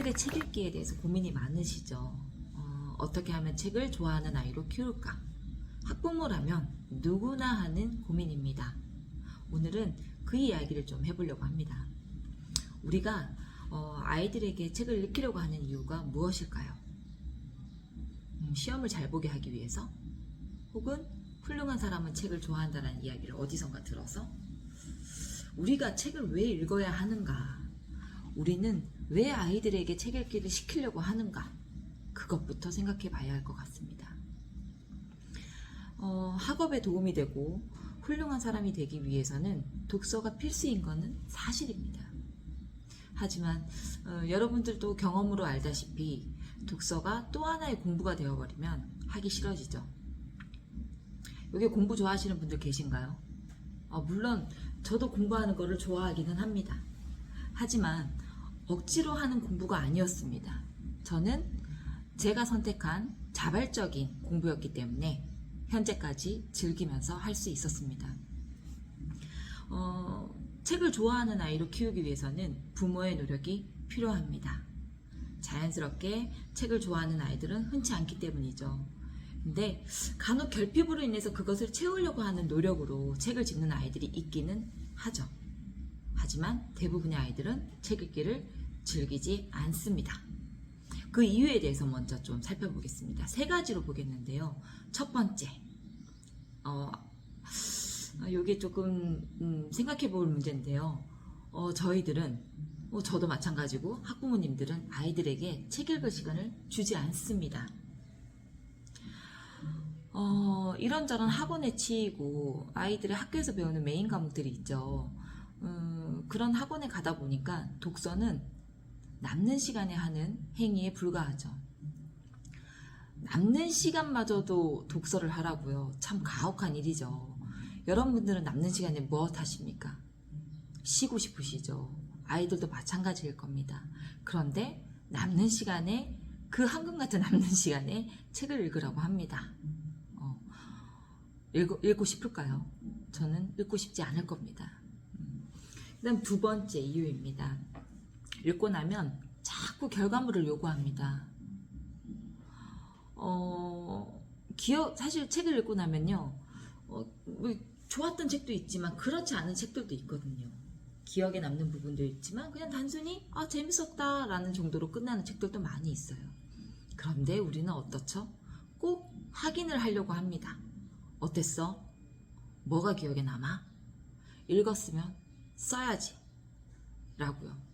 아이들의 책 읽기에 대해서 고민이 많으시죠. 어, 어떻게 하면 책을 좋아하는 아이로 키울까? 학부모라면 누구나 하는 고민입니다. 오늘은 그 이야기를 좀 해보려고 합니다. 우리가 어, 아이들에게 책을 읽히려고 하는 이유가 무엇일까요? 음, 시험을 잘 보게 하기 위해서? 혹은 훌륭한 사람은 책을 좋아한다는 이야기를 어디선가 들어서? 우리가 책을 왜 읽어야 하는가? 우리는 왜 아이들에게 책 읽기를 시키려고 하는가? 그것부터 생각해 봐야 할 것 같습니다. 어, 학업에 도움이 되고 훌륭한 사람이 되기 위해서는 독서가 필수인 것은 사실입니다. 하지만 어, 여러분들도 경험으로 알다시피 독서가 또 하나의 공부가 되어버리면 하기 싫어지죠. 여기 공부 좋아하시는 분들 계신가요? 어, 물론 저도 공부하는 거를 좋아하기는 합니다. 하지만 억지로 하는 공부가 아니었습니다. 저는 제가 선택한 자발적인 공부였기 때문에 현재까지 즐기면서 할 수 있었습니다. 어, 책을 좋아하는 아이로 키우기 위해서는 부모의 노력이 필요합니다. 자연스럽게 책을 좋아하는 아이들은 흔치 않기 때문이죠. 근데 간혹 결핍으로 인해서 그것을 채우려고 하는 노력으로 책을 읽는 아이들이 있기는 하죠. 하지만 대부분의 아이들은 책 읽기를 즐기지 않습니다. 그 이유에 대해서 먼저 좀 살펴보겠습니다. 세 가지로 보겠는데요. 첫 번째, 어, 이게 조금 음, 생각해 볼 문제인데요. 어, 저희들은, 뭐 저도 마찬가지고 학부모님들은 아이들에게 책 읽을 시간을 주지 않습니다. 어, 이런저런 학원에 치이고 아이들의 학교에서 배우는 메인 과목들이 있죠. 음, 그런 학원에 가다 보니까 독서는 남는 시간에 하는 행위에 불과하죠. 남는 시간마저도 독서를 하라고요. 참 가혹한 일이죠. 여러분들은 남는 시간에 무엇 하십니까? 쉬고 싶으시죠. 아이들도 마찬가지일 겁니다. 그런데 남는 시간에 그 황금 같은 남는 시간에 책을 읽으라고 합니다. 어, 읽고, 읽고 싶을까요? 저는 읽고 싶지 않을 겁니다. 음. 그다음 두 번째 이유입니다. 읽고 나면 자꾸 결과물을 요구합니다. 어, 기억, 사실 책을 읽고 나면요, 어, 뭐 좋았던 책도 있지만 그렇지 않은 책들도 있거든요. 기억에 남는 부분도 있지만 그냥 단순히 아, 재밌었다 라는 정도로 끝나는 책들도 많이 있어요. 그런데 우리는 어떻죠? 꼭 확인을 하려고 합니다. 어땠어? 뭐가 기억에 남아? 읽었으면 써야지. 라고요.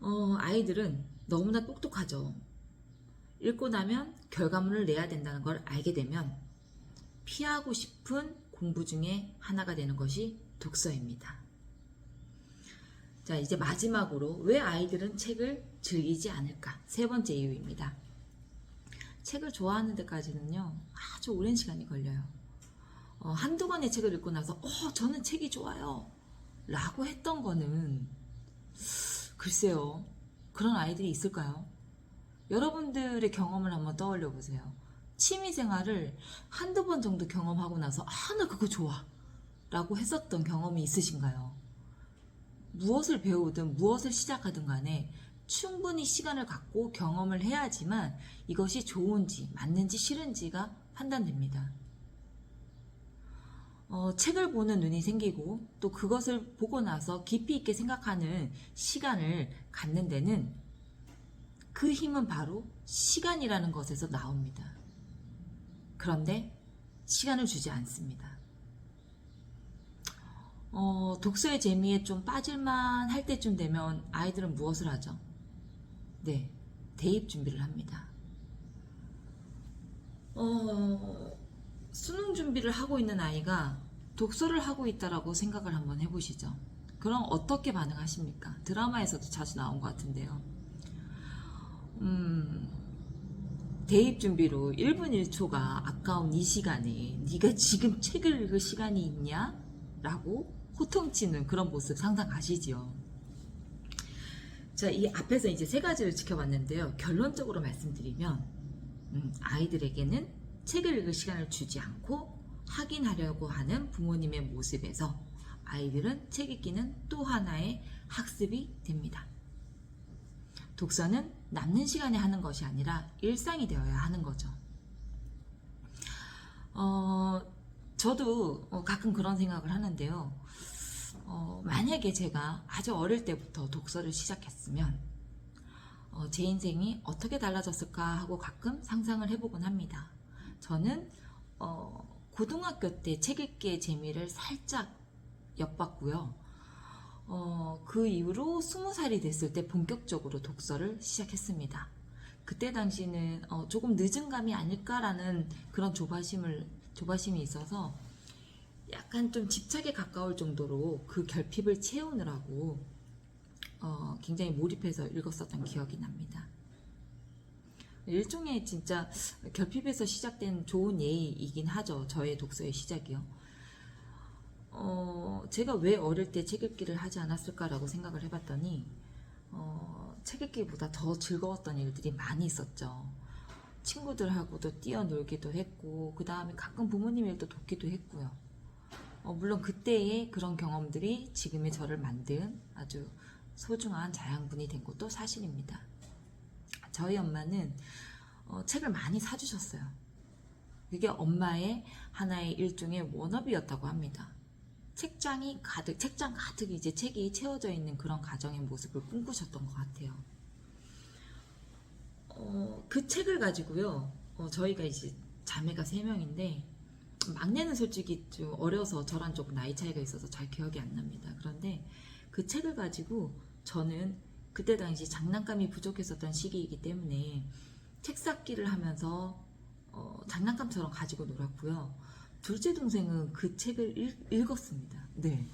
어, 아이들은 너무나 똑똑하죠. 읽고 나면 결과물을 내야 된다는 걸 알게 되면 피하고 싶은 공부 중에 하나가 되는 것이 독서입니다. 자, 이제 마지막으로 왜 아이들은 책을 즐기지 않을까? 세 번째 이유입니다. 책을 좋아하는 데까지는요, 아주 오랜 시간이 걸려요. 어, 한두 권의 책을 읽고 나서, 어, 저는 책이 좋아요. 라고 했던 거는, 글쎄요, 그런 아이들이 있을까요? 여러분들의 경험을 한번 떠올려 보세요. 취미 생활을 한두 번 정도 경험하고 나서, 아, 나 그거 좋아. 라고 했었던 경험이 있으신가요? 무엇을 배우든 무엇을 시작하든 간에 충분히 시간을 갖고 경험을 해야지만 이것이 좋은지 맞는지 싫은지가 판단됩니다. 어, 책을 보는 눈이 생기고 또 그것을 보고 나서 깊이 있게 생각하는 시간을 갖는 데는 그 힘은 바로 시간이라는 것에서 나옵니다. 그런데 시간을 주지 않습니다. 어, 독서의 재미에 좀 빠질만 할 때쯤 되면 아이들은 무엇을 하죠? 네, 대입 준비를 합니다. 어, 수능 준비를 하고 있는 아이가 독서를 하고 있다라고 생각을 한번 해보시죠. 그럼 어떻게 반응하십니까? 드라마에서도 자주 나온 것 같은데요. 음, 대입 준비로 1분 1초가 아까운 이 시간에 네가 지금 책을 읽을 시간이 있냐? 라고 호통치는 그런 모습 상상 가시지요. 자, 이 앞에서 이제 세 가지를 지켜봤는데요. 결론적으로 말씀드리면, 음, 아이들에게는 책을 읽을 시간을 주지 않고 확인하려고 하는 부모님의 모습에서 아이들은 책 읽기는 또 하나의 학습이 됩니다. 독서는 남는 시간에 하는 것이 아니라 일상이 되어야 하는 거죠. 어, 저도 어, 가끔 그런 생각을 하는데요. 어, 만약에 제가 아주 어릴 때부터 독서를 시작했으면 어, 제 인생이 어떻게 달라졌을까 하고 가끔 상상을 해보곤 합니다. 저는 어, 고등학교 때 책 읽기의 재미를 살짝 엿봤고요. 어, 그 이후로 스무 살이 됐을 때 본격적으로 독서를 시작했습니다. 그때 당시는 어, 조금 늦은 감이 아닐까라는 그런 조바심을 조바심이 있어서 약간 좀 집착에 가까울 정도로 그 결핍을 채우느라고 어, 굉장히 몰입해서 읽었었던 기억이 납니다. 일종의 진짜 결핍에서 시작된 좋은 예이긴 하죠. 저의 독서의 시작이요. 어, 제가 왜 어릴 때 책 읽기를 하지 않았을까라고 생각을 해봤더니 어, 책 읽기보다 더 즐거웠던 일들이 많이 있었죠. 친구들하고도 뛰어놀기도 했고 그 다음에 가끔 부모님 일도 돕기도 했고요. 어, 물론 그때의 그런 경험들이 지금의 저를 만든 아주 소중한 자양분이 된 것도 사실입니다. 저희 엄마는 어, 책을 많이 사주셨어요. 그게 엄마의 하나의 일종의 워너비였다고 합니다. 책장이 가득, 책장 가득 이제 책이 채워져 있는 그런 가정의 모습을 꿈꾸셨던 것 같아요. 어, 그 책을 가지고요, 어, 저희가 이제 자매가 세 명인데, 막내는 솔직히 좀 어려서 저랑 조금 나이 차이가 있어서 잘 기억이 안 납니다. 그런데 그 책을 가지고 저는 그때 당시 장난감이 부족했었던 시기이기 때문에 책 쌓기를 하면서 어, 장난감처럼 가지고 놀았고요. 둘째 동생은 그 책을 읽, 읽었습니다. 네.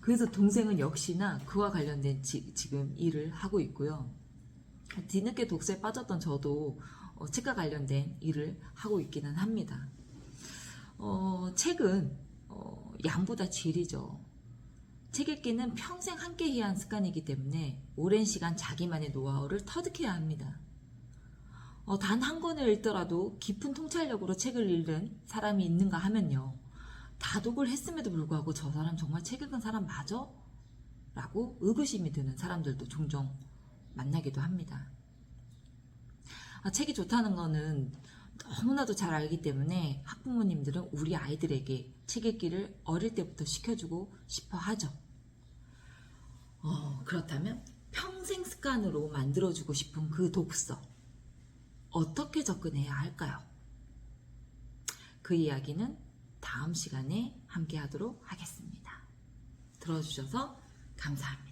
그래서 동생은 역시나 그와 관련된 지, 금 일을 하고 있고요. 뒤늦게 독서에 빠졌던 저도 어, 책과 관련된 일을 하고 있기는 합니다. 어, 책은 어, 양보다 질이죠. 책 읽기는 평생 함께 해야 하는 습관이기 때문에 오랜 시간 자기만의 노하우를 터득해야 합니다. 어, 단 한 권을 읽더라도 깊은 통찰력으로 책을 읽는 사람이 있는가 하면요. 다독을 했음에도 불구하고 저 사람 정말 책 읽은 사람 맞아? 라고 의구심이 드는 사람들도 종종 만나기도 합니다. 아, 책이 좋다는 거는 너무나도 잘 알기 때문에 학부모님들은 우리 아이들에게 책 읽기를 어릴 때부터 시켜주고 싶어 하죠. 어, 그렇다면 평생 습관으로 만들어주고 싶은 그 독서. 어떻게 접근해야 할까요? 그 이야기는 다음 시간에 함께 하도록 하겠습니다. 들어주셔서 감사합니다.